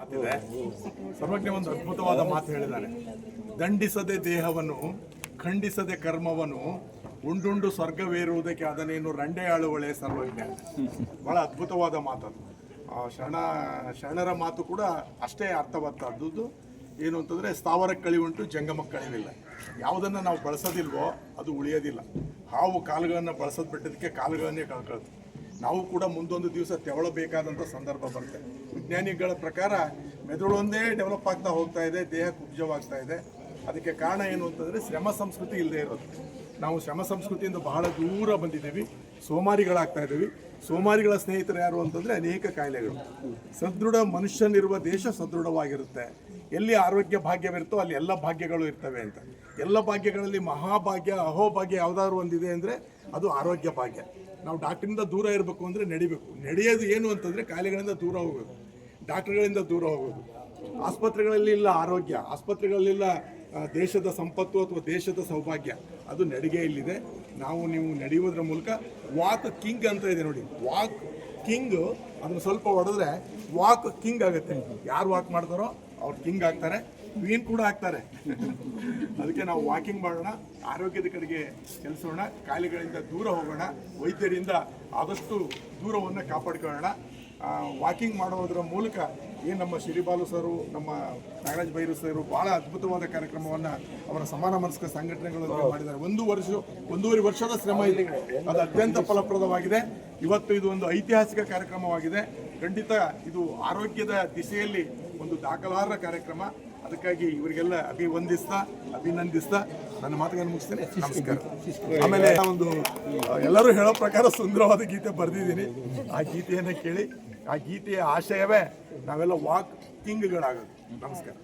ಮಾತಿದೆ. ಸರ್ವಜ್ಞ ಒಂದು ಅದ್ಭುತವಾದ ಮಾತು ಹೇಳಿದ್ದಾರೆ ದಂಡಿಸದೆ ದೇಹವನ್ನು, ಖಂಡಿಸದೆ ಕರ್ಮವನ್ನು, ಉಂಡುಂಡು ಸ್ವರ್ಗವೇರುವುದಕ್ಕೆ ಅದನ್ನೇನು ರಂಡೆ ಆಳುವಳೆ ಸರ್ವಜ್ಞ. ಬಹಳ ಅದ್ಭುತವಾದ ಮಾತದು ಆ, ಶರಣ, ಶರಣರ ಮಾತು ಕೂಡ ಅಷ್ಟೇ ಅರ್ಥವತ್ತಾದದ್ದು. ಏನು ಅಂತಂದ್ರೆ ಸ್ಥಾವರ ಕಳಿವುಂಟು ಜಂಗಮ ಕಳಿವಿಲ್ಲ. ಯಾವುದನ್ನು ನಾವು ಬಳಸೋದಿಲ್ವೋ ಅದು ಉಳಿಯೋದಿಲ್ಲ. ಹಾವು ಕಾಲುಗಳನ್ನು ಬಳಸೋದು ಬಿಟ್ಟದಕ್ಕೆ ಕಾಲುಗಳನ್ನೇ ಕಳ್ಕೊಳ್ತು ನಾವು ಕೂಡ ಮುಂದೊಂದು ದಿವಸ ತೆವಳಬೇಕಾದಂಥ ಸಂದರ್ಭ ಬರುತ್ತೆ. ವಿಜ್ಞಾನಿಗಳ ಪ್ರಕಾರ ಮೆದುಳೊಂದೇ ಡೆವಲಪ್ ಆಗ್ತಾ ಹೋಗ್ತಾ ಇದೆ, ದೇಹ ಕುಬ್ಜವಾಗ್ತಾ ಇದೆ. ಅದಕ್ಕೆ ಕಾರಣ ಏನು ಅಂತಂದರೆ ಶ್ರಮ ಸಂಸ್ಕೃತಿ ಇಲ್ಲದೆ ಇರೋದು. ನಾವು ಶ್ರಮ ಸಂಸ್ಕೃತಿಯಿಂದ ಬಹಳ ದೂರ ಬಂದಿದ್ದೀವಿ. ಸೋಮಾರಿಗಳಾಗ್ತಾ ಇದ್ದೀವಿ. ಸೋಮಾರಿಗಳ ಸ್ನೇಹಿತರು ಯಾರು ಅಂತಂದರೆ ಅನೇಕ ಕಾಯಿಲೆಗಳು. ಸದೃಢ ಮನುಷ್ಯನಿರುವ ದೇಶ ಸದೃಢವಾಗಿರುತ್ತೆ. ಎಲ್ಲಿ ಆರೋಗ್ಯ ಭಾಗ್ಯವಿರುತ್ತೋ ಅಲ್ಲಿ ಎಲ್ಲ ಭಾಗ್ಯಗಳು ಇರ್ತವೆ ಅಂತ. ಎಲ್ಲ ಭಾಗ್ಯಗಳಲ್ಲಿ ಮಹಾಭಾಗ್ಯ, ಅಹೋಭಾಗ್ಯ ಯಾವುದಾದ್ರು ಒಂದಿದೆ ಅಂದರೆ ಅದು ಆರೋಗ್ಯ ಭಾಗ್ಯ. ನಾವು ಡಾಕ್ಟ್ರಿಂದ ದೂರ ಇರಬೇಕು ಅಂದರೆ ನಡಿಬೇಕು. ನಡೆಯೋದು ಏನು ಅಂತಂದರೆ ಕಾಯಿಲೆಗಳಿಂದ ದೂರ ಹೋಗೋದು. ಡಾಕ್ಟರ್ಗಳಿಂದ ದೂರ ಹೋಗೋದು. ಆಸ್ಪತ್ರೆಗಳಲ್ಲಿ ಇಲ್ಲ ಆರೋಗ್ಯ. ಆಸ್ಪತ್ರೆಗಳಲ್ಲಿಲ್ಲ ದೇಶದ ಸಂಪತ್ತು ಅಥವಾ ದೇಶದ ಸೌಭಾಗ್ಯ, ಅದು ನಡಿಗೆಯಲ್ಲಿದೆ ನಾವು ನೀವು ನಡೆಯುವುದರ ಮೂಲಕ ವಾಕ್ ಕಿಂಗ್ ಅಂತ ಇದೆ ನೋಡಿ. ವಾಕ್ ಕಿಂಗ್, ಅದನ್ನು ಸ್ವಲ್ಪ ಹೊಡೆದ್ರೆ ವಾಕ್ ಕಿಂಗ್ ಆಗುತ್ತೆ. ಯಾರು ವಾಕ್ ಮಾಡ್ತಾರೋ ಅವ್ರು ಕಿಂಗ್ ಆಗ್ತಾರೆ. ಕ್ವೀನ್ ಕೂಡ ಆಗ್ತಾರೆ. ಅದಕ್ಕೆ ನಾವು ವಾಕಿಂಗ್ ಮಾಡೋಣ, ಆರೋಗ್ಯದ ಕಡೆಗೆ ಕೆಲಸೋಣ ಕಾಯಿಲೆಗಳಿಂದ ದೂರ ಹೋಗೋಣ, ವೈದ್ಯರಿಂದ ಆದಷ್ಟು ದೂರವನ್ನು ಕಾಪಾಡ್ಕೊಳ್ಳೋಣ. ವಾಕಿಂಗ್ ಮಾಡೋದ್ರ ಮೂಲಕ ಏನು ನಮ್ಮ ಶ್ರೀಬಾಲು ಸರು ನಮ್ಮ ನಾಗರಾಜ್ ಬೈರು ಸರು ಭಾಳ ಅದ್ಭುತವಾದ ಕಾರ್ಯಕ್ರಮವನ್ನು ಅವರ ಸಮಾನ ಮನಸ್ಕ ಸಂಘಟನೆಗಳು ಮಾಡಿದ್ದಾರೆ. ಒಂದು ವರ್ಷ ಒಂದೂವರೆ ವರ್ಷದ ಶ್ರಮ ಇದೆ. ಅದು ಅತ್ಯಂತ ಫಲಪ್ರದವಾಗಿದೆ. ಇವತ್ತು ಇದು ಒಂದು ಐತಿಹಾಸಿಕ ಕಾರ್ಯಕ್ರಮವಾಗಿದೆ. ಖಂಡಿತ ಇದು ಆರೋಗ್ಯದ ದಿಸೆಯಲ್ಲಿ ಒಂದು ದಾಖಲಾರ ಕಾರ್ಯಕ್ರಮ. ಅದಕ್ಕಾಗಿ ಇವರಿಗೆಲ್ಲ ಅಭಿವಂದಿಸ್ತಾ ಅಭಿನಂದಿಸ್ತಾ ನನ್ನ ಮಾತುಗಳನ್ನು ಮುಗಿಸ್ತೇನೆ. ನಮಸ್ಕಾರ. ಆಮೇಲೆ ಒಂದು ಎಲ್ಲರೂ ಹೇಳೋ ಪ್ರಕಾರ ಸುಂದರವಾದ ಗೀತೆ ಬರೆದಿದ್ದೀನಿ. ಆ ಗೀತೆಯನ್ನು ಕೇಳಿ ಆ ಗೀತೆಯ ಆಶಯವೇ ನಾವೆಲ್ಲ ವಾಕ್ ಕಿಂಗ್ಗಳಾಗೋದು ನಮಸ್ಕಾರ.